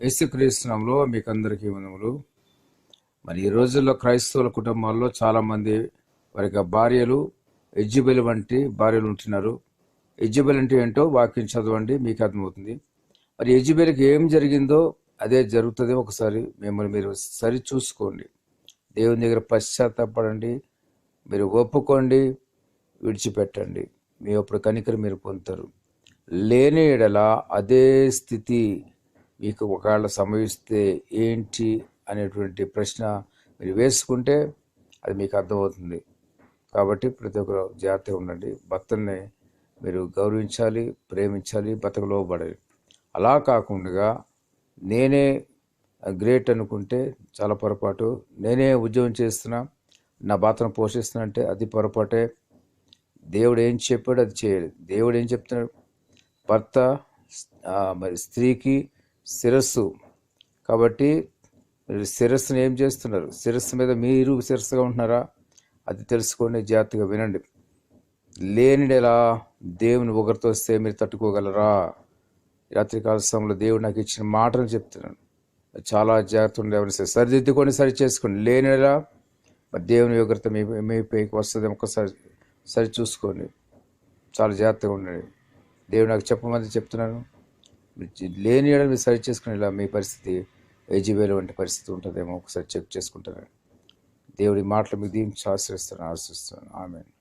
యేసుక్రీస్తునంలో మీకు అందరికీ వనములు మరి ఈ రోజుల్లో క్రైస్తవుల కుటుంబాల్లో చాలామంది వారి యొక్క భార్యలు ఎజ్జుబెల్ వంటి భార్యలు ఉంటున్నారు. ఎజ్జుబెల్ అంటే ఏంటో వాక్యం చదవండి మీకు అర్థమవుతుంది. మరి ఎజ్జుబెల్కి ఏం జరిగిందో అదే జరుగుతుంది ఒకసారి మిమ్మల్ని మీరు సరి చూసుకోండి. దేవుని దగ్గర పశ్చాత్తాపడండి మీరు ఒప్పుకోండి విడిచిపెట్టండి. మీ అప్పుడు కనికరు మీరు పొందుతారు. లేని ఎడల అదే స్థితి మీకు ఒకవేళ సంభవిస్తే ఏంటి అనేటువంటి ప్రశ్న మీరు వేసుకుంటే అది మీకు అర్థమవుతుంది. కాబట్టి ప్రతి ఒక్కరు జాగ్రత్తగా ఉండండి. భర్తల్ని మీరు గౌరవించాలి ప్రేమించాలి బతకలోబడాలి అలా కాకుండా నేనే గ్రేట్ అనుకుంటే చాలా పొరపాటు. నేనే ఉద్యోగం చేస్తున్నా నా భర్తను పోషిస్తున్నా అంటే అది పొరపాటే. దేవుడు ఏం చెప్పాడు అది చేయాలి. దేవుడు ఏం చెప్తున్నాడు? భర్త మరి స్త్రీకి శిరస్సు. కాబట్టి శిరస్సును ఏం చేస్తున్నారు? శిరస్సు మీద మీరు శిరస్సుగా ఉంటున్నారా? అది తెలుసుకోండి జాగ్రత్తగా వినండి. లేనిడెలా దేవుని ఒకరితో వస్తే మీరు తట్టుకోగలరా? రాత్రికాల సమయంలో దేవుడు నాకు ఇచ్చిన మాటలు చెప్తున్నాను చాలా జాగ్రత్త ఉండే సరే. సరిదిద్దుకొని సరి చేసుకోండి. లేనిడెలా మరి దేవుని యోగ్రత మీ మీ పైకి వస్తుంది ఒక్కసారి సరి చూసుకోండి. చాలా జాగ్రత్తగా ఉండండి. దేవుడు నాకు చెప్పమని చెప్తున్నాను లేని ఎడల మీరు సరి చేసుకుని ఇలా మీ పరిస్థితి ఏజీవేలు వంటి పరిస్థితి ఉంటుందేమో ఒకసారి చెక్ చేసుకుంటారు దేవుడి మాటలు మీకు దీనికి ఆశ్రయిస్తాను ఆశ్రయిస్తాను ఆమెను.